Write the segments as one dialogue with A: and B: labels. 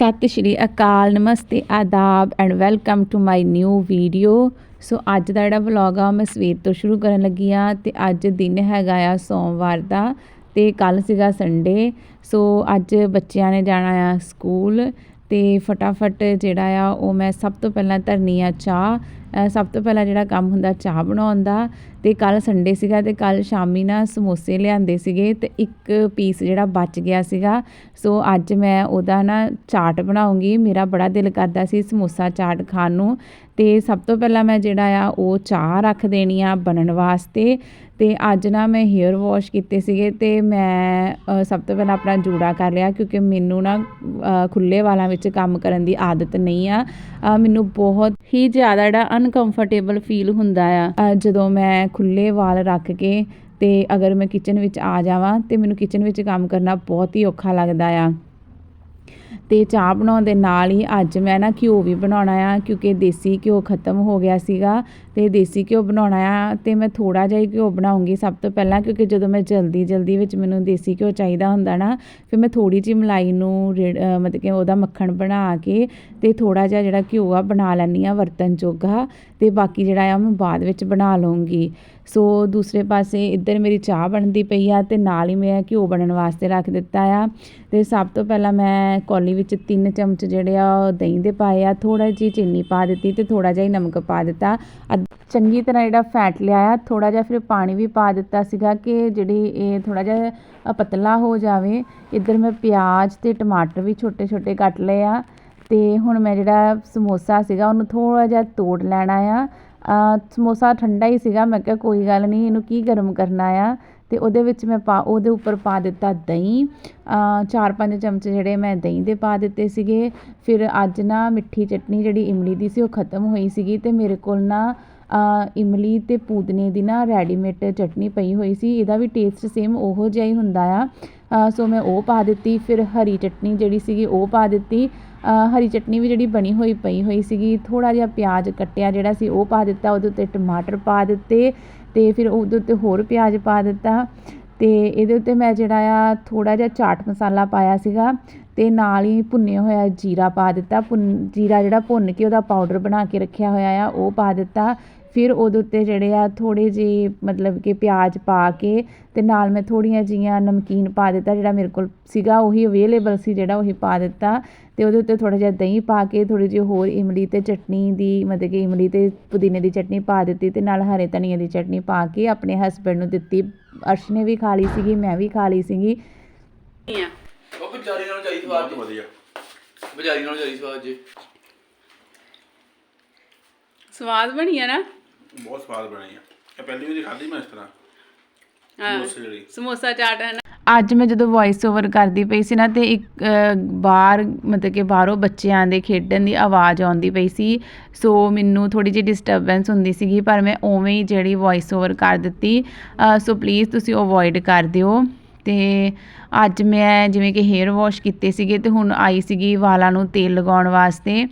A: ਸਤਿ ਸ਼੍ਰੀ ਅਕਾਲ, ਨਮਸਤੇ, ਆਦਾਬ and welcome to my new video so ਅੱਜ ਦਾ ਜਿਹੜਾ ਵਲੌਗ ਆ, ਉਹ ਮੈਂ ਸਵੇਰ ਤੋਂ ਸ਼ੁਰੂ ਕਰਨ ਲੱਗੀ ਆ ਤੇ ਅੱਜ ਦਿਨ ਹੈਗਾ ਆ ਸੋਮਵਾਰ ਦਾ ਤੇ ਕੱਲ ਸੀਗਾ ਸੰਡੇ ਸੋ ਅੱਜ ਬੱਚਿਆਂ ਨੇ ਜਾਣਾ ਆ ਸਕੂਲ ਤੇ ਫਟਾਫਟ ਜਿਹੜਾ ਆ, ਉਹ ਮੈਂ ਸਭ ਤੋਂ ਪਹਿਲਾਂ ਧਰਨੀ ਆ ਚਾਹ ਸਭ ਤੋਂ ਪਹਿਲਾਂ ਜਿਹੜਾ ਕੰਮ ਹੁੰਦਾ ਚਾਹ ਬਣਾਉਣ ਦਾ ਤੇ ਕੱਲ ਸੰਡੇ ਸੀਗਾ ਤੇ ਕੱਲ ਸ਼ਾਮੀ ਨਾ ਸਮੋਸੇ ਲਿਆਂਦੇ ਸੀਗੇ ਤੇ ਇੱਕ ਪੀਸ ਜਿਹੜਾ ਬਚ ਗਿਆ ਸੀਗਾ। ਸੋ ਅੱਜ ਮੈਂ ਉਹਦਾ ਨਾ ਚਾਟ ਬਣਾਉਂਗੀ। ਮੇਰਾ ਬੜਾ ਦਿਲ ਕਰਦਾ ਸੀ ਸਮੋਸਾ ਚਾਟ ਖਾਣ ਨੂੰ ਤੇ ਸਭ ਤੋਂ ਪਹਿਲਾਂ ਮੈਂ ਜਿਹੜਾ ਆ ਉਹ ਚਾਹ ਰੱਖ ਦੇਣੀ ਆ ਬਣਨ ਵਾਸਤੇ ਤੇ ਅੱਜ ਨਾ ਮੈਂ ਹੇਅਰ ਵਾਸ਼ ਕੀਤੇ ਸੀਗੇ ਤੇ ਮੈਂ ਸਭ ਤੋਂ ਪਹਿਲਾਂ ਆਪਣਾ ਜੂੜਾ ਕਰ ਲਿਆ ਕਿਉਂਕਿ ਮੈਨੂੰ ਨਾ ਅ, ਖੁੱਲੇ ਵਾਲਾਂ ਵਿੱਚ ਕੰਮ ਕਰਨ ਦੀ ਆਦਤ ਨਹੀਂ ਆ। ਮੈਨੂੰ ਬਹੁਤ ਹੀ ਜ਼ਿਆਦਾ ਜਿਹੜਾ ਅਨਕੰਫਰਟੇਬਲ ਫੀਲ ਹੁੰਦਾ ਆ। ਜਦੋਂ ਮੈਂ ਖੁੱਲੇ ਵਾਲ ਰੱਖ ਕੇ ਤੇ ਅਗਰ ਮੈਂ ਕਿਚਨ ਵਿੱਚ ਆ ਜਾਵਾਂ ਤੇ ਮੈਨੂੰ ਕਿਚਨ ਵਿੱਚ ਕੰਮ ਕਰਨਾ ਬਹੁਤ ਹੀ ਔਖਾ ਲੱਗਦਾ ਆ। ਤੇ ਚਾਹ ਬਣਾਉਣ ਦੇ ਨਾਲ ਹੀ ਅੱਜ ਮੈਂ ਨਾ ਘਿਓ ਵੀ ਬਣਾਉਣਾ ਆ, ਕਿਉਂਕਿ ਦੇਸੀ ਘਿਓ ਖਤਮ ਹੋ ਗਿਆ ਸੀਗਾ ਤੇ ਦੇਸੀ ਘਿਓ ਬਣਾਉਣਾ ਆ ਤੇ ਮੈਂ ਥੋੜਾ ਜਿਹਾ ਹੀ ਘਿਓ ਬਣਾਉਂਗੀ ਸਭ ਤੋਂ ਪਹਿਲਾਂ, ਕਿਉਂਕਿ ਜਦੋਂ ਮੈਂ ਜਲਦੀ ਜਲਦੀ ਵਿੱਚ ਮੈਨੂੰ ਦੇਸੀ ਘਿਓ ਚਾਹੀਦਾ ਹੁੰਦਾ ਨਾ, ਫਿਰ ਮੈਂ ਥੋੜੀ ਜਿਹੀ ਮਲਾਈ ਨੂੰ ਰੇੜ- ਮਤਲਬ ਕਿ ਉਹਦਾ ਮੱਖਣ ਬਣਾ ਕੇ ਤੇ ਥੋੜਾ ਜਿਹਾ ਜਿਹੜਾ ਘਿਓ ਆ, ਬਣਾ ਲੈਂਦੀ ਆ ਵਰਤਨ ਜੋਗਾ ਤੇ ਬਾਕੀ ਜਿਹੜਾ ਆ, ਮੈਂ ਬਾਅਦ ਵਿੱਚ ਬਣਾ ਲਵਾਂਗੀ ਸੋ ਦੂਸਰੇ ਪਾਸੇ ਇੱਧਰ ਮੇਰੀ ਚਾਹ ਬਣਦੀ ਪਈ ਆ ਤੇ ਨਾਲ ਹੀ ਮੈਂ ਘਿਓ ਬਣਨ ਵਾਸਤੇ ਰੱਖ ਦਿੱਤਾ ਆ। ਤੇ ਸਭ ਤੋਂ ਪਹਿਲਾਂ ਮੈਂ ਕੌਲੀ ਵਿੱਚ ਤਿੰਨ ਚਮਚ ਜਿਹੜੇ ਆ, ਉਹ ਦਹੀਂ ਦੇ ਪਾਏ ਆ ਥੋੜਾ ਜਿਹੀ ਚੀਨੀ ਪਾ ਦਿੱਤੀ ਤੇ ਥੋੜਾ ਜਿਹਾ ਹੀ ਨਮਕ ਪਾ ਦਿੱਤਾ। ਅੱਧ- ਚੰਗੀ ਤਰ੍ਹਾਂ ਜਿਹੜਾ ਫੈਟ ਲਿਆ ਆ ਥੋੜਾ ਜਿਹਾ ਫਿਰ ਪਾਣੀ ਵੀ ਪਾ ਦਿੱਤਾ ਸੀਗਾ ਕਿ ਜਿਹੜੀ ਇਹ ਥੋੜਾ ਜਿਹਾ ਪਤਲਾ ਹੋ ਜਾਵੇ। ਇੱਧਰ ਮੈਂ ਪਿਆਜ਼ ਤੇ ਟਮਾਟਰ ਵੀ ਛੋਟੇ ਛੋਟੇ ਕੱਟ ਲਏ ਆ। ਤੇ ਹੁਣ ਮੈਂ ਜਿਹੜਾ ਸਮੋਸਾ ਸੀਗਾ ਉਹਨੂੰ ਥੋੜਾ ਜਿਹਾ ਤੋੜ ਲੈਣਾ ਆ। ਸਮੋਸਾ ਠੰਡਾ ਹੀ ਸੀਗਾ। ਮੈਂ ਕਿਹਾ ਕੋਈ ਗੱਲ ਨਹੀਂ, ਇਹਨੂੰ ਕੀ ਗਰਮ ਕਰਨਾ ਆ? ਤੇ ਉਹਦੇ ਵਿੱਚ ਮੈਂ ਪਾ, ਉਹਦੇ ਉੱਪਰ ਪਾ ਦਿੱਤਾ ਦਹੀਂ। ਚਾਰ ਪੰਜ ਚਮਚੇ ਜਿਹੜੇ ਮੈਂ ਦਹੀਂ ਦੇ ਪਾ ਦਿੱਤੇ ਸੀਗੇ। ਫਿਰ ਅੱਜ ਨਾ ਮਿੱਠੀ ਚਟਨੀ ਜਿਹੜੀ ਇਮਲੀ ਦੀ ਸੀ, ਉਹ ਖਤਮ ਹੋਈ ਸੀਗੀ ਤੇ ਮੇਰੇ ਕੋਲ ਨਾ ਇਮਲੀ ਤੇ ਪੂਦਨੇ ਦੀ ਨਾ ਰੈਡੀਮੇਡ ਚਟਨੀ ਪਈ ਹੋਈ ਸੀ। ਇਹਦਾ ਵੀ ਟੇਸਟ ਸੇਮ ਉਹੋ ਜਿਹਾ ਹੀ ਹੁੰਦਾ ਆ। ਸੋ ਮੈਂ ਉਹ ਪਾ ਦਿੱਤੀ। ਫਿਰ ਹਰੀ ਚਟਨੀ ਜਿਹੜੀ ਸੀਗੀ ਉਹ ਪਾ ਦਿੱਤੀ। ਹਰੀ ਚਟਨੀ ਵੀ ਜਿਹੜੀ ਬਣੀ ਹੋਈ ਪਈ ਹੋਈ ਸੀਗੀ ਥੋੜਾ ਜਿਹਾ ਪਿਆਜ਼ ਕੱਟਿਆ ਜਿਹੜਾ ਸੀ ਉਹ ਪਾ ਦਿੱਤਾ, ਉਹਦੇ ਉੱਤੇ ਟਮਾਟਰ ਪਾ ਦਿੱਤੇ ਤੇ ਫਿਰ ਉਹਦੇ ਉੱਤੇ ਹੋਰ ਪਿਆਜ਼ ਪਾ ਦਿੱਤਾ ਤੇ ਇਹਦੇ ਉੱਤੇ ਮੈਂ ਜਿਹੜਾ ਆ ਥੋੜਾ ਜਿਹਾ ਚਾਟ ਮਸਾਲਾ ਪਾਇਆ ਸੀਗਾ ਤੇ ਨਾਲ ਹੀ ਭੁੰਨਿਆ ਹੋਇਆ ਜੀਰਾ ਪਾ ਦਿੱਤਾ, ਭੁੰਨ ਜੀਰਾ ਜਿਹੜਾ ਭੁੰਨ ਕੇ ਉਹਦਾ ਪਾਊਡਰ ਬਣਾ ਕੇ ਰੱਖਿਆ ਹੋਇਆ ਆ, ਉਹ ਪਾ ਦਿੱਤਾ ਫਿਰ ਉਹਦੇ ਉੱਤੇ ਜਿਹੜੇ ਆ ਥੋੜੇ ਜਿਹੇ ਮਤਲਬ ਕਿ ਪਿਆਜ਼ ਪਾ ਕੇ ਤੇ ਨਾਲ ਮੈਂ ਥੋੜੀਆਂ ਜੀਆਂ ਨਮਕੀਨ ਪਾ ਦਿੱਤਾ ਜਿਹੜਾ ਮੇਰੇ ਕੋਲ ਸੀਗਾ ਉਹੀ ਅਵੇਲੇਬਲ ਸੀ ਜਿਹੜਾ ਉਹੀ ਪਾ ਦਿੱਤਾ ਤੇ ਉਹਦੇ ਉੱਤੇ ਥੋੜਾ ਜਿਹਾ ਦਹੀਂ ਪਾ ਕੇ ਥੋੜੀ ਜਿਹੀ ਹੋਰ ਇਮਲੀ ਤੇ ਚਟਨੀ ਦੀ ਮਤਲਬ ਕਿ ਇਮਲੀ ਤੇ ਪੁਦੀਨੇ ਦੀ ਚਟਨੀ ਪਾ ਦਿੱਤੀ ਤੇ ਨਾਲ ਹਰੇ ਧਨੀਏ ਦੀ ਚਟਨੀ ਪਾ ਕੇ ਆਪਣੇ ਹਸਬੰਡ ਨੂੰ ਦਿੱਤੀ। ਅਰਸ਼ ਨੇ ਵੀ ਖਾ ਲਈ ਸੀਗੀ ਮੈਂ ਵੀ ਖਾ ਲਈ ਸੀਗੀ।
B: ਉਹ ਬਜ਼ਾਰੀ ਨਾਲੋਂ ਚਾਹੀਦੀ ਸਵਾਦ
C: ਵਧੀਆ।
B: ਬਜ਼ਾਰੀ ਨਾਲੋਂ ਚਾਹੀਦੀ ਸਵਾਦ ਜੀ।
A: ਸਵਾਦ ਬਣੀ ਆ ਨਾ?
C: ਬਹੁਤ ਸਵਾਦ ਬਣੀ ਆ। ਇਹ ਪਹਿਲੀ ਵਾਰੀ ਖਾਧੀ ਮੈਂ ਇਸ ਤਰ੍ਹਾਂ।
A: ਹਾਂ
C: ਸਮੋਸੇ ਜਿਹੜੀ।
A: ਸਮੋਸਾ ਚਾਟ ਹੈ ਨਾ? ਅੱਜ ਮੈਂ ਜਦੋਂ ਵੌਇਸ ਓਵਰ ਕਰਦੀ ਪਈ ਸੀ ਨਾ ਤੇ ਇੱਕ ਬਾਹਰ ਮਤਲਬ ਕਿ ਬਾਹਰੋਂ ਬੱਚਿਆਂ ਦੇ ਖੇਡਣ ਦੀ ਆਵਾਜ਼ ਆਉਂਦੀ ਪਈ ਸੀ। ਸੋ ਮੈਨੂੰ ਥੋੜੀ ਜਿਹੀ ਡਿਸਟਰਬੈਂਸ ਹੁੰਦੀ ਸੀਗੀ ਪਰ ਮੈਂ ਉਵੇਂ ਹੀ ਜਿਹੜੀ ਵੌਇਸ ਓਵਰ ਕਰ ਦਿੱਤੀ। ਸੋ ਪਲੀਜ਼ ਤੁਸੀਂ ਅਵੋਇਡ ਕਰ ਦਿਓ। ਤੇ ਅੱਜ ਮੈਂ ਜਿਵੇਂ ਕਿ ਹੇਅਰ ਵਾਸ਼ ਕੀਤੇ ਸੀਗੇ ਤੇ ਹੁਣ ਆਈ ਸੀਗੀ ਵਾਲਾਂ ਨੂੰ ਤੇਲ ਲਗਾਉਣ ਵਾਸਤੇ।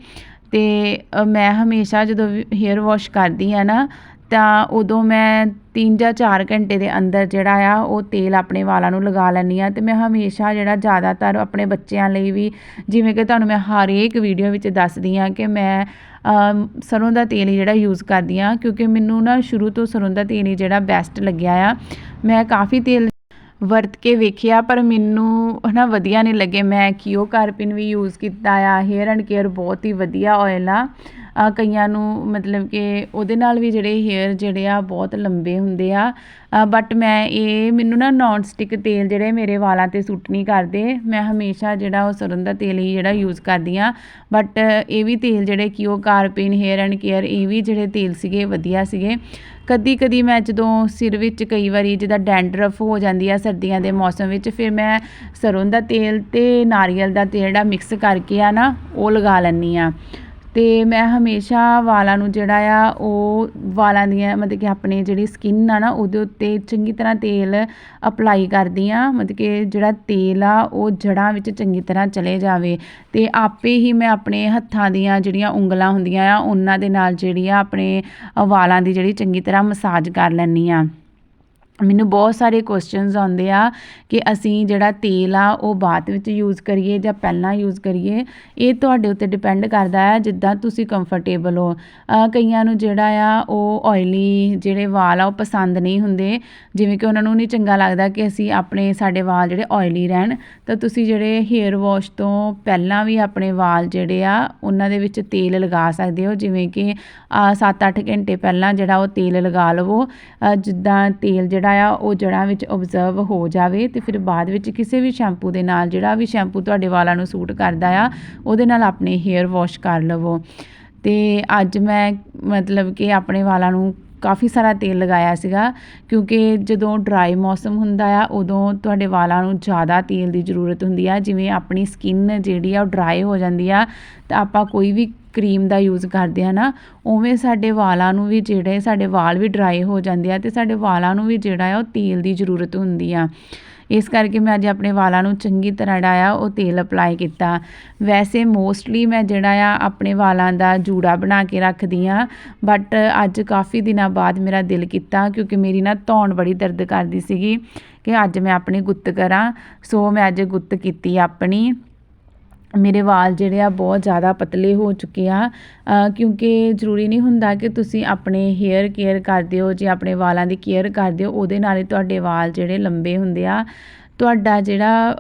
A: ਤੇ ਮੈਂ ਹਮੇਸ਼ਾ ਜਦੋਂ ਹੇਅਰ ਵਾਸ਼ ਕਰਦੀ ਹਾਂ ਨਾ ਤਾਂ ਉਦੋਂ ਮੈਂ ਤਿੰਨ ਜਾਂ ਚਾਰ ਘੰਟੇ ਦੇ ਅੰਦਰ ਜਿਹੜਾ ਆ ਉਹ ਤੇਲ ਆਪਣੇ ਵਾਲਾਂ ਨੂੰ ਲਗਾ ਲੈਂਦੀ ਹਾਂ ਅਤੇ ਮੈਂ ਹਮੇਸ਼ਾ ਜਿਹੜਾ ਜ਼ਿਆਦਾਤਰ ਆਪਣੇ ਬੱਚਿਆਂ ਲਈ ਵੀ ਜਿਵੇਂ ਕਿ ਤੁਹਾਨੂੰ ਮੈਂ ਹਰੇਕ ਵੀਡੀਓ ਵਿੱਚ ਦੱਸਦੀ ਹਾਂ ਕਿ ਮੈਂ ਅਮ, ਸਰੋਂ ਦਾ ਤੇਲ ਹੀ ਜਿਹੜਾ ਯੂਜ਼ ਕਰਦੀ ਹਾਂ ਕਿਉਂਕਿ ਮੈਨੂੰ ਨਾ ਸ਼ੁਰੂ ਤੋਂ ਸਰੋਂ ਦਾ ਤੇਲ ਹੀ ਜਿਹੜਾ ਬੈਸਟ ਲੱਗਿਆ ਆ। ਮੈਂ ਕਾਫੀ ਤੇਲ ਵਰਤ ਕੇ ਵੇਖਿਆ, ਪਰ ਮੈਨੂੰ ਹੈ ਨਾ ਵਧੀਆ ਨਹੀਂ ਲੱਗੇ। ਮੈਂ ਕੀਓ ਕਾਰਪਿਨ ਵੀ ਯੂਜ਼ ਕੀਤਾ ਆ? ਹੇਅਰ ਐਂਡ ਕੇਅਰ ਬਹੁਤ ਹੀ ਵਧੀਆ ਓਇਲ ਆ। ਅ, ਕਈਆਂ ਨੂੰ ਮਤਲਬ ਕਿ ਉਹਦੇ ਨਾਲ ਵੀ ਜਿਹੜੇ ਹੇਅਰ ਜਿਹੜੇ ਆ ਬਹੁਤ ਲੰਬੇ ਹੁੰਦੇ ਆ। ਬਟ ਮੈਂ ਇਹ ਮੈਨੂੰ ਨਾ ਨੌਨ ਸਟਿਕ ਤੇਲ ਜਿਹੜੇ ਮੇਰੇ ਵਾਲਾਂ ਤੇ ਸੂਟ ਨਹੀਂ ਕਰਦੇ। ਮੈਂ ਹਮੇਸ਼ਾ ਜਿਹੜਾ ਉਹ ਸਰੋਂ ਦਾ ਤੇਲ ਹੀ ਜਿਹੜਾ ਯੂਜ਼ ਕਰਦੀ ਆ। ਬਟ ਇਹ ਵੀ ਤੇਲ ਜਿਹੜੇ ਕਿ ਉਹ ਕਾਰਪਿਨ ਹੇਅਰ ਐਂਡ ਕੇਅਰ ਇਹ ਵੀ ਜਿਹੜੇ ਤੇਲ ਸੀਗੇ ਵਧੀਆ ਸੀਗੇ। ਕਦੀ ਕਦੀ ਮੈਂ ਜਦੋਂ ਸਿਰ ਵਿੱਚ ਕਈ ਵਾਰੀ ਜਿੱਦਾਂ ਡੈਂਡਰਫ ਹੋ ਜਾਂਦੀ ਆ ਸਰਦੀਆਂ ਦੇ ਮੌਸਮ ਵਿੱਚ ਫਿਰ ਮੈਂ ਸਰੋਂ ਦਾ ਤੇਲ ਤੇ ਨਾਰੀਅਲ ਦਾ ਤੇਲ ਜਿਹੜਾ ਮਿਕਸ ਕਰਕੇ ਆ ਨਾ ਉਹ ਲਗਾ ਲੈਂਦੀ ਆ। ਅਤੇ ਮੈਂ ਹਮੇਸ਼ਾ ਵਾਲਾਂ ਨੂੰ ਜਿਹੜਾ ਆ, ਉਹ ਵਾਲਾਂ ਦੀਆਂ ਮਤਲਬ ਕਿ ਆਪਣੇ ਜਿਹੜੀ ਸਕਿੰਨ ਆ ਨਾ, ਉਹਦੇ ਉੱਤੇ ਚੰਗੀ ਤਰ੍ਹਾਂ ਤੇਲ ਅਪਲਾਈ ਕਰਦੀ ਹਾਂ। ਮਤਲਬ ਕਿ ਜਿਹੜਾ ਤੇਲ ਆ, ਉਹ ਜੜ੍ਹਾਂ ਵਿੱਚ ਚੰਗੀ ਤਰ੍ਹਾਂ ਚਲੇ ਜਾਵੇ। ਅਤੇ ਆਪੇ ਹੀ ਮੈਂ ਆਪਣੇ ਹੱਥਾਂ ਦੀਆਂ ਜਿਹੜੀਆਂ ਉਂਗਲਾਂ ਹੁੰਦੀਆਂ ਆ, ਉਹਨਾਂ ਦੇ ਨਾਲ ਜਿਹੜੀ ਆ ਆਪਣੇ ਵਾਲਾਂ ਦੀ ਜਿਹੜੀ ਚੰਗੀ ਤਰ੍ਹਾਂ ਮਸਾਜ ਕਰ ਲੈਂਦੀ ਹਾਂ। ਮੈਨੂੰ ਬਹੁਤ ਸਾਰੇ ਕੁਸ਼ਚਨਸ ਆਉਂਦੇ ਆ ਕਿ ਅਸੀਂ ਜਿਹੜਾ ਤੇਲ ਆ, ਉਹ ਬਾਅਦ ਵਿੱਚ ਯੂਜ਼ ਕਰੀਏ ਜਾਂ ਪਹਿਲਾਂ ਯੂਜ਼ ਕਰੀਏ। ਇਹ ਤੁਹਾਡੇ ਉੱਤੇ ਡਿਪੈਂਡ ਕਰਦਾ ਆ ਜਿੱਦਾਂ ਤੁਸੀਂ ਕੰਫਰਟੇਬਲ ਹੋ। ਕਈਆਂ ਨੂੰ ਜਿਹੜਾ ਆ, ਉਹ ਆਇਲੀ ਜਿਹੜੇ ਵਾਲ ਆ, ਉਹ ਪਸੰਦ ਨਹੀਂ ਹੁੰਦੇ। ਜਿਵੇਂ ਕਿ ਉਹਨਾਂ ਨੂੰ ਨਹੀਂ ਚੰਗਾ ਲੱਗਦਾ ਕਿ ਅਸੀਂ ਆਪਣੇ, ਸਾਡੇ ਵਾਲ ਜਿਹੜੇ ਆਇਲੀ ਰਹਿਣ। ਤਾਂ ਤੁਸੀਂ ਜਿਹੜੇ ਹੇਅਰ ਵਾਸ਼ ਤੋਂ ਪਹਿਲਾਂ ਵੀ ਆਪਣੇ ਵਾਲ ਜਿਹੜੇ ਆ, ਉਹਨਾਂ ਦੇ ਵਿੱਚ ਤੇਲ ਲਗਾ ਸਕਦੇ ਹੋ। ਜਿਵੇਂ ਕਿ 7-8 ਘੰਟੇ ਪਹਿਲਾਂ ਜਿਹੜਾ ਉਹ ਤੇਲ ਲਗਾ ਲਵੋ। ਜਿੱਦਾਂ ਤੇਲ ਜਿਹੜਾ ਆ, ਉਹ ਜੜ੍ਹਾਂ ਵਿੱਚ ਓਬਜ਼ਰਵ ਹੋ ਜਾਵੇ ਤੇ ਫਿਰ ਬਾਅਦ ਵਿੱਚ ਕਿਸੇ ਵੀ ਸ਼ੈਂਪੂ ਦੇ ਨਾਲ, ਜਿਹੜਾ ਵੀ ਸ਼ੈਂਪੂ ਤੁਹਾਡੇ ਵਾਲਾਂ ਨੂੰ ਸੂਟ ਕਰਦਾ ਆ, ਉਹਦੇ ਨਾਲ ਆਪਣੇ ਹੇਅਰ ਵਾਸ਼ ਕਰ ਲਵੋ। ਤੇ ਅੱਜ ਮੈਂ ਮਤਲਬ ਕਿ ਆਪਣੇ ਵਾਲਾਂ ਨੂੰ ਕਾਫੀ ਸਾਰਾ ਤੇਲ ਲਗਾਇਆ ਸੀਗਾ, ਕਿਉਂਕਿ ਜਦੋਂ ਡਰਾਈ ਮੌਸਮ ਹੁੰਦਾ ਆ, ਉਦੋਂ ਤੁਹਾਡੇ ਵਾਲਾਂ ਨੂੰ ਜ਼ਿਆਦਾ ਤੇਲ ਦੀ ਜ਼ਰੂਰਤ ਹੁੰਦੀ ਆ। ਜਿਵੇਂ ਆਪਣੀ ਸਕਿਨ ਜਿਹੜੀ ਆ, ਉਹ ਡਰਾਈ ਹੋ ਜਾਂਦੀ ਆ, ਤਾਂ ਆਪਾਂ ਕੋਈ ਵੀ ਕਰੀਮ ਦਾ ਯੂਜ਼ ਕਰਦੇ ਆ ਨਾ, ਉਵੇਂ ਸਾਡੇ ਵਾਲਾਂ ਨੂੰ ਵੀ ਜਿਹੜੇ ਸਾਡੇ ਵਾਲ ਵੀ ਡਰਾਈ ਹੋ ਜਾਂਦੇ ਆ, ਤੇ ਸਾਡੇ ਵਾਲਾਂ ਨੂੰ ਵੀ ਜਿਹੜਾ ਆ, ਉਹ ਤੇਲ ਦੀ ਜ਼ਰੂਰਤ ਹੁੰਦੀ ਆ। ਇਸ ਕਰਕੇ ਮੈਂ ਅੱਜ ਆਪਣੇ ਵਾਲਾਂ ਨੂੰ ਚੰਗੀ ਤਰ੍ਹਾਂ ਜਿਹੜਾ ਆ ਉਹ ਤੇਲ ਅਪਲਾਈ ਕੀਤਾ। ਵੈਸੇ ਮੋਸਟਲੀ ਮੈਂ ਜਿਹੜਾ ਆ ਆਪਣੇ ਵਾਲਾਂ ਦਾ ਜੂੜਾ ਬਣਾ ਕੇ ਰੱਖਦੀ ਆ ਬਟ ਅੱਜ ਕਾਫੀ ਦਿਨਾਂ ਬਾਅਦ ਮੇਰਾ ਦਿਲ ਕੀਤਾ ਕਿਉਂਕਿ ਮੇਰੀ ਨਾ ਧੌਣ ਬੜੀ ਦਰਦ ਕਰਦੀ ਸੀਗੀ ਕਿ ਅੱਜ ਮੈਂ ਆਪਣੀ ਗੁੱਤ ਕਰਾਂ। ਸੋ ਮੈਂ ਅੱਜ ਗੁੱਤ ਕੀਤੀ ਆਪਣੀ। ਮੇਰੇ ਵਾਲ ਜਿਹੜੇ ਆ ਬਹੁਤ ਜ਼ਿਆਦਾ ਪਤਲੇ ਹੋ ਚੁੱਕੇ ਆ। ਕਿਉਂਕਿ ਜ਼ਰੂਰੀ ਨਹੀਂ ਹੁੰਦਾ ਕਿ ਤੁਸੀਂ ਆਪਣੇ ਹੇਅਰ ਕੇਅਰ ਕਰਦੇ ਹੋ, ਜੇ ਆਪਣੇ ਵਾਲਾਂ ਦੀ ਕੇਅਰ ਕਰਦੇ ਹੋ, ਉਹਦੇ ਨਾਲ ਹੀ ਤੁਹਾਡੇ ਵਾਲ ਜਿਹੜੇ ਲੰਬੇ ਹੁੰਦੇ ਆ। ਤੁਹਾਡਾ ਜਿਹੜਾ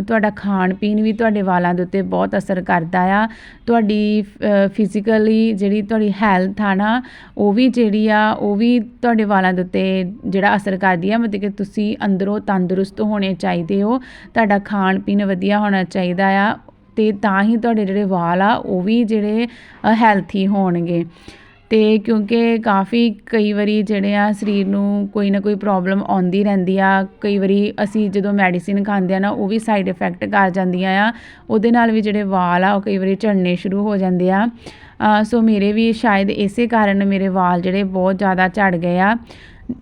A: ਤੁਹਾਡਾ ਖਾਣ ਪੀਣ ਵੀ ਤੁਹਾਡੇ ਵਾਲਾਂ ਦੇ ਉੱਤੇ ਬਹੁਤ ਅਸਰ ਕਰਦਾ ਆ। ਤੁਹਾਡੀ ਫਿਜ਼ੀਕਲੀ ਜਿਹੜੀ ਤੁਹਾਡੀ ਹੈਲਥ ਆ ਨਾ, ਉਹ ਵੀ ਜਿਹੜੀ ਆ, ਉਹ ਵੀ ਤੁਹਾਡੇ ਵਾਲਾਂ ਦੇ ਉੱਤੇ ਜਿਹੜਾ ਅਸਰ ਕਰਦੀ ਆ। ਮਤਲਬ ਕਿ ਤੁਸੀਂ ਅੰਦਰੋਂ ਤੰਦਰੁਸਤ ਹੋਣੇ ਚਾਹੀਦੇ ਹੋ। ਤੁਹਾਡਾ ਖਾਣ ਪੀਣ ਵਧੀਆ ਹੋਣਾ ਚਾਹੀਦਾ ਆ ਤੇ ਤਾਂ ਹੀ ਤੁਹਾਡੇ ਜਿਹੜੇ ਵਾਲ ਆ, ਉਹ ਵੀ ਜਿਹੜੇ ਹੈਲਥੀ ਹੋਣਗੇ। ਤੇ ਕਿਉਂਕਿ ਕਾਫੀ ਕਈ ਵਾਰੀ ਜਿਹੜੇ ਆ ਸਰੀਰ ਨੂੰ ਕੋਈ ਨਾ ਕੋਈ ਪ੍ਰੋਬਲਮ ਆਉਂਦੀ ਰਹਿੰਦੀ ਆ। ਕਈ ਵਾਰੀ ਅਸੀਂ ਜਦੋਂ ਮੈਡੀਸਿਨ ਖਾਂਦੇ ਆ ਨਾ, ਉਹ ਵੀ ਸਾਈਡ ਇਫੈਕਟ ਕਰ ਜਾਂਦੀਆਂ ਆ। ਉਹਦੇ ਨਾਲ ਵੀ ਜਿਹੜੇ ਵਾਲ ਆ, ਉਹ ਕਈ ਵਾਰੀ ਝੜਨੇ ਸ਼ੁਰੂ ਹੋ ਜਾਂਦੇ ਆ। ਸੋ ਮੇਰੇ ਵੀ ਸ਼ਾਇਦ ਇਸੇ ਕਾਰਨ ਮੇਰੇ ਵਾਲ ਜਿਹੜੇ ਬਹੁਤ ਜ਼ਿਆਦਾ ਝੜ ਗਏ ਆ।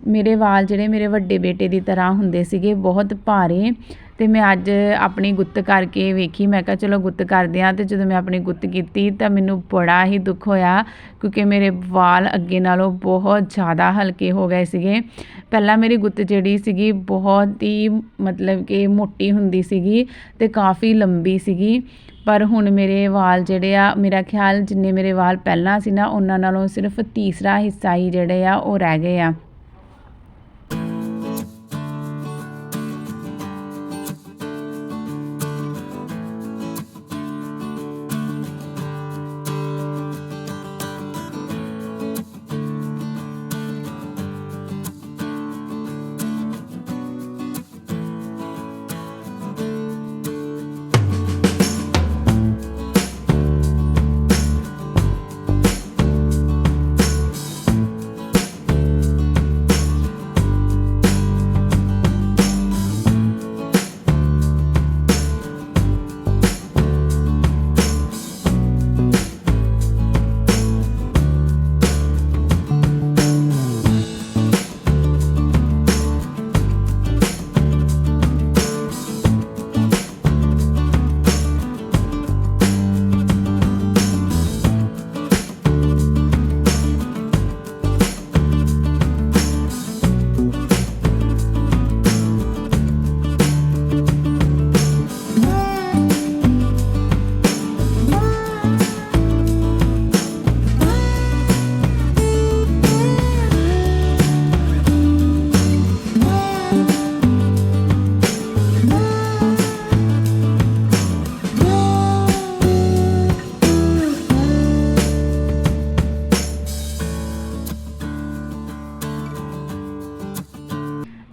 A: ਮੇਰੇ ਵਾਲ ਜਿਹੜੇ ਮੇਰੇ ਵੱਡੇ ਬੇਟੇ ਦੀ ਤਰ੍ਹਾਂ ਹੁੰਦੇ ਸੀਗੇ, ਬਹੁਤ ਭਾਰੇ। ਤੇ ਮੈਂ ਅੱਜ ਆਪਣੀ ਗੁੱਤ ਕਰਕੇ ਵੇਖੀ, ਮੈਂ ਕਿਹਾ ਚਲੋ ਗੁੱਤ ਕਰਦੇ ਆ ਤੇ ਜਦੋਂ ਮੈਂ ਆਪਣੀ ਗੁੱਤ ਕੀਤੀ ਤਾਂ ਮੈਨੂੰ ਬੜਾ ਹੀ ਦੁੱਖ ਹੋਇਆ ਕਿਉਂਕਿ ਮੇਰੇ ਵਾਲ ਅੱਗੇ ਨਾਲੋਂ ਬਹੁਤ ਜ਼ਿਆਦਾ ਹਲਕੇ ਹੋ ਗਏ ਸੀਗੇ। ਪਹਿਲਾਂ ਮੇਰੀ ਗੁੱਤ ਜਿਹੜੀ ਸੀਗੀ ਬਹੁਤ ਹੀ ਮਤਲਬ ਕਿ ਮੋਟੀ ਹੁੰਦੀ ਸੀਗੀ ਤੇ ਕਾਫੀ ਲੰਬੀ ਸੀਗੀ। ਪਰ ਹੁਣ ਮੇਰੇ ਵਾਲ ਜਿਹੜੇ ਆ, ਮੇਰਾ ਖਿਆਲ ਜਿੰਨੇ ਮੇਰੇ ਵਾਲ ਪਹਿਲਾਂ ਸੀ ਨਾ, ਉਹਨਾਂ ਨਾਲੋਂ ਸਿਰਫ ਤੀਸਰਾ ਹਿੱਸਾ ਹੀ ਜਿਹੜੇ ਆ ਉਹ ਰਹਿ ਗਏ ਆ।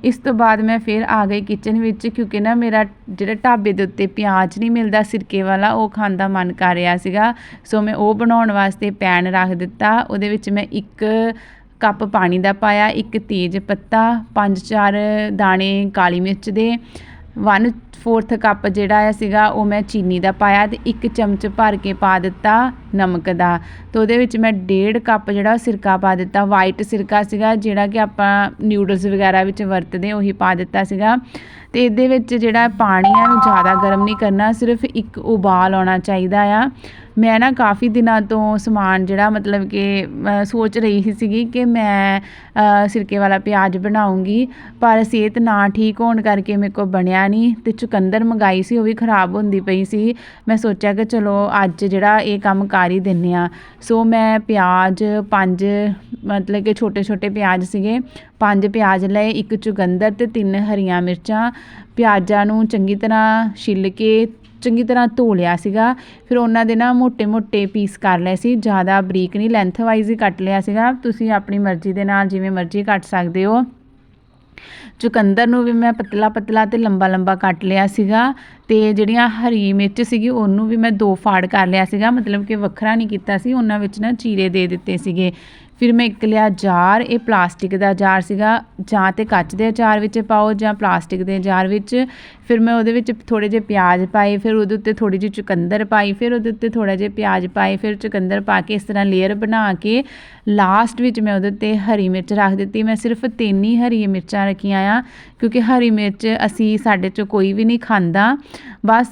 A: ਇਸ ਤੋਂ ਬਾਅਦ ਮੈਂ ਫਿਰ ਆ ਗਈ ਕਿਚਨ ਵਿੱਚ, ਕਿਉਂਕਿ ਨਾ ਮੇਰਾ ਜਿਹੜਾ ਢਾਬੇ ਦੇ ਉੱਤੇ ਪਿਆਜ਼ ਨਹੀਂ ਮਿਲਦਾ, ਸਿਰਕੇ ਵਾਲਾ, ਉਹ ਖਾਣ ਦਾ ਮਨ ਕਰ ਰਿਹਾ ਸੀਗਾ। ਸੋ ਮੈਂ ਉਹ ਬਣਾਉਣ ਵਾਸਤੇ ਪੈਨ ਰੱਖ ਦਿੱਤਾ। ਉਹਦੇ ਵਿੱਚ ਮੈਂ ਇੱਕ ਕੱਪ ਪਾਣੀ ਦਾ ਪਾਇਆ, ਇੱਕ ਤੇਜ ਪੱਤਾ, ਪੰਜ ਚਾਰ ਦਾਣੇ, ਕਾਲੀ ਮਿਰਚ ਦੇ 1 4th ਕੱਪ ਜਿਹੜਾ ਆ ਸੀਗਾ, ਉਹ ਮੈਂ ਚੀਨੀ ਦਾ ਪਾਇਆ ਤੇ ਇੱਕ ਚਮਚ ਭਰ ਕੇ ਪਾ ਦਿੱਤਾ ਨਮਕ ਦਾ। ਤੇ ਉਹਦੇ ਵਿੱਚ ਮੈਂ ਡੇਢ ਕੱਪ ਜਿਹੜਾ ਸਿਰਕਾ ਪਾ ਦਿੱਤਾ। ਵਾਈਟ ਸਿਰਕਾ ਸੀਗਾ, ਜਿਹੜਾ ਕਿ ਆਪਾਂ ਨਿਊਡਲਸ ਵਗੈਰਾ ਵਿੱਚ ਵਰਤਦੇ ਉਹੀ ਪਾ ਦਿੱਤਾ ਸੀਗਾ। ਤੇ ਇਹਦੇ ਵਿੱਚ ਜਿਹੜਾ ਪਾਣੀ ਆ ਨੂੰ ਜ਼ਿਆਦਾ ਗਰਮ ਨਹੀਂ ਕਰਨਾ, ਸਿਰਫ ਇੱਕ ਉਬਾਲ ਆਉਣਾ ਚਾਹੀਦਾ ਆ। ਮੈਂ ਨਾ ਕਾਫੀ ਦਿਨਾਂ ਤੋਂ ਸਮਾਨ ਜਿਹੜਾ ਮਤਲਬ ਕਿ ਸੋਚ ਰਹੀ ਸੀਗੀ ਕਿ ਮੈਂ ਸਿਰਕੇ ਵਾਲਾ ਪਿਆਜ਼ ਬਣਾਉਂਗੀ, ਪਰ ਸਿਹਤ ਨਾ ਠੀਕ ਹੋਣ ਕਰਕੇ ਮੇਰੇ ਕੋਲ ਬਣਿਆ ਨਹੀਂ ਤੇ ਚੁਕੰਦਰ ਮੰਗਾਈ ਸੀ, ਉਹ ਵੀ ਖਰਾਬ ਹੁੰਦੀ ਪਈ ਸੀ। ਮੈਂ ਸੋਚਿਆ ਕਿ ਚਲੋ ਅੱਜ ਜਿਹੜਾ ਇਹ ਕੰਮ ਕਰ ਹੀ ਦਿੰਨੇ ਆ ਸੋ ਮੈਂ ਪਿਆਜ਼ ਪੰਜ, ਮਤਲਬ ਕਿ ਛੋਟੇ ਛੋਟੇ ਪਿਆਜ਼ ਸੀਗੇ, ਪੰਜ ਪਿਆਜ਼ ਲਏ, ਇੱਕ ਚੁਕੰਦਰ ਤੇ ਤਿੰਨ ਹਰੀਆਂ ਮਿਰਚਾਂ, ਪਿਆਜ਼ਾਂ ਨੂੰ ਚੰਗੀ ਤਰ੍ਹਾਂ ਛਿੱਲ ਕੇ ਚੰਗੀ ਤਰ੍ਹਾਂ ਧੋ ਲਿਆ ਸੀਗਾ। ਫਿਰ ਉਹਨਾਂ ਦੇ ਨਾ ਮੋٹے-ਮੋٹے ਪੀਸ ਕਰ ਲਏ ਸੀ। ਜ਼ਿਆਦਾ ਬਰੀਕ ਨਹੀਂ ਲੈਂਥ ਵਾਈਜ਼ ਹੀ ਕੱਟ ਲਿਆ ਸੀਗਾ। ਤੁਸੀਂ ਆਪਣੀ ਮਰਜ਼ੀ ਦੇ ਨਾਲ ਜਿਵੇਂ ਮਰਜ਼ੀ ਕੱਟ ਸਕਦੇ ਹੋ। ਚੁਕੰਦਰ ਨੂੰ ਵੀ ਮੈਂ ਪਤਲਾ ਪਤਲਾ ਤੇ ਲੰਬਾ ਲੰਬਾ ਕੱਟ ਲਿਆ ਸੀਗਾ। ਤੇ ਜਿਹੜੀਆਂ ਹਰੀ ਮਿਰਚ ਸੀਗੀ ਉਹਨੂੰ ਵੀ ਮੈਂ ਦੋ ਫਾੜ ਕਰ ਲਿਆ ਸੀਗਾ, ਮਤਲਬ ਕਿ ਵੱਖਰਾ ਨਹੀਂ ਕੀਤਾ ਸੀ, ਉਹਨਾਂ ਵਿੱਚ ਨਾ ਚੀਰੇ ਦੇ ਦਿੱਤੇ ਸੀਗੇ। ਫਿਰ ਮੈਂ ਇੱਕ ਲਿਆ ਜਾਰ, ਇਹ ਪਲਾਸਟਿਕ ਦਾ ਜਾਰ ਸੀਗਾ, ਜਾਂ ਤੇ ਕੱਚ ਦੇ ਅਚਾਰ ਵਿੱਚ ਪਾਓ ਜਾਂ ਪਲਾਸਟਿਕ ਦੇ ਜਾਰ ਵਿੱਚ। ਫਿਰ ਮੈਂ ਉਹਦੇ ਵਿੱਚ ਥੋੜੇ ਜਿਹੇ ਪਿਆਜ਼ ਪਾਏ, ਫਿਰ ਉਹਦੇ ਉੱਤੇ ਥੋੜੀ ਜਿਹੀ ਚੁਕੰਦਰ ਪਾਈ, ਫਿਰ ਉਹਦੇ ਉੱਤੇ ਥੋੜਾ ਜਿਹਾ ਪਿਆਜ਼ ਪਾਏ, ਫਿਰ ਚੁਕੰਦਰ ਪਾ ਕੇ ਇਸ ਤਰ੍ਹਾਂ ਲੇਅਰ ਬਣਾ ਕੇ ਲਾਸਟ ਵਿੱਚ ਮੈਂ ਉਹਦੇ ਉੱਤੇ ਹਰੀ ਮਿਰਚ ਰੱਖ ਦਿੱਤੀ। ਮੈਂ ਸਿਰਫ ਤਿੰਨ ਹੀ ਹਰੀ ਮਿਰਚਾਂ ਰੱਖੀਆਂ ਆ, ਕਿਉਂਕਿ ਹਰੀ ਮਿਰਚ ਅਸੀਂ ਸਾਡੇ ਚੋਂ ਕੋਈ ਵੀ ਨਹੀਂ ਖਾਂਦਾ। ਬਸ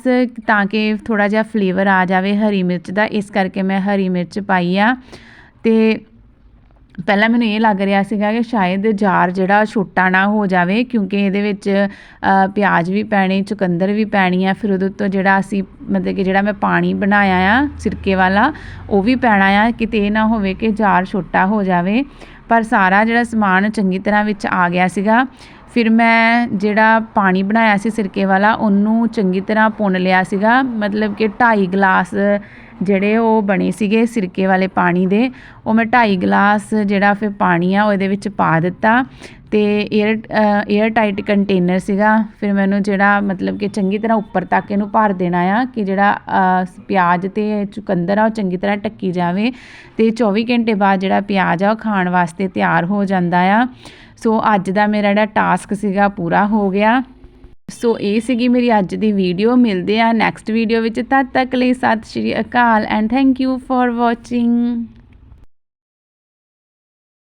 A: ਤਾਂ ਕਿ ਥੋੜਾ ਜਿਹਾ ਫਲੇਵਰ ਆ ਜਾਵੇ ਹਰੀ ਮਿਰਚ ਦਾ, ਇਸ ਕਰਕੇ ਮੈਂ ਹਰੀ ਮਿਰਚ ਪਾਈ ਆ। ਤੇ ਪਹਿਲਾਂ ਮੈਨੂੰ ਇਹ ਲੱਗ ਰਿਹਾ ਸੀਗਾ ਕਿ ਸ਼ਾਇਦ ਜਾਰ ਜਿਹੜਾ ਛੋਟਾ ਨਾ ਹੋ ਜਾਵੇ, ਕਿਉਂਕਿ ਇਹਦੇ ਵਿੱਚ ਪਿਆਜ਼ ਵੀ ਪੈਣੇ, ਚੁਕੰਦਰ ਵੀ ਪੈਣੀ ਆ, ਫਿਰ ਉਹਦੇ ਤੋਂ ਜਿਹੜਾ ਅਸੀਂ ਮਤਲਬ ਕਿ ਜਿਹੜਾ ਮੈਂ ਪਾਣੀ ਬਣਾਇਆ ਆ, ਸਿਰਕੇ ਵਾਲਾ, ਉਹ ਵੀ ਪੈਣਾ ਆ, ਕਿਤੇ ਇਹ ਨਾ ਹੋਵੇ ਕਿ ਜਾਰ ਛੋਟਾ ਹੋ ਜਾਵੇ। ਪਰ ਸਾਰਾ ਜਿਹੜਾ ਸਮਾਨ ਚੰਗੀ ਤਰ੍ਹਾਂ ਵਿੱਚ ਆ ਗਿਆ ਸੀਗਾ। ਫਿਰ ਮੈਂ ਜਿਹੜਾ ਪਾਣੀ ਬਣਾਇਆ ਸੀ ਸਿਰਕੇ ਵਾਲਾ, ਉਹਨੂੰ ਚੰਗੀ ਤਰ੍ਹਾਂ ਭੁੰਨ ਲਿਆ ਸੀਗਾ, ਮਤਲਬ ਕਿ ਢਾਈ ਗਲਾਸ ਜਿਹੜੇ ਉਹ ਬਣੇ ਸੀਗੇ ਸਿਰਕੇ ਵਾਲੇ ਪਾਣੀ ਦੇ, ਉਹ ਮੈਂ 2.5 ਗਲਾਸ ਜਿਹੜਾ ਫਿਰ ਪਾਣੀ ਆ, ਉਹ ਇਹਦੇ ਵਿੱਚ ਪਾ ਦਿੱਤਾ ਤੇ 에ਅਰ 에ਅਰ ਟਾਈਟ ਕੰਟੇਨਰ ਸੀਗਾ। ਫਿਰ ਮੈਨੂੰ ਜਿਹੜਾ ਮਤਲਬ ਕਿ ਚੰਗੀ ਤਰ੍ਹਾਂ ਉੱਪਰ ਤੱਕ ਇਹਨੂੰ ਭਰ ਦੇਣਾ ਆ ਕਿ ਜਿਹੜਾ ਪਿਆਜ਼ ਤੇ ਚੁਕੰਦਰ ਆ, ਉਹ ਚੰਗੀ ਤਰ੍ਹਾਂ ਟੱਕੀ ਜਾਵੇ ਤੇ 24 ਘੰਟੇ ਬਾਅਦ ਜਿਹੜਾ ਪਿਆਜ਼ ਆ, ਉਹ ਖਾਣ ਵਾਸਤੇ ਤਿਆਰ ਹੋ ਜਾਂਦਾ ਆ। ਸੋ ਅੱਜ ਦਾ ਮੇਰਾ ਜਿਹੜਾ ਟਾਸਕ ਸੀਗਾ, ਪੂਰਾ ਹੋ ਗਿਆ। ਸੋ ਇਹ ਸੀਗੀ ਮੇਰੀ ਅੱਜ ਦੀ ਵੀਡੀਓ ਮਿਲਦੇ ਆ ਨੈਕਸਟ ਵੀਡੀਓ ਵਿੱਚ, ਤਦ ਤੱਕ ਲਈ ਸਤਿ ਸ਼੍ਰੀ ਅਕਾਲ and thank you for watching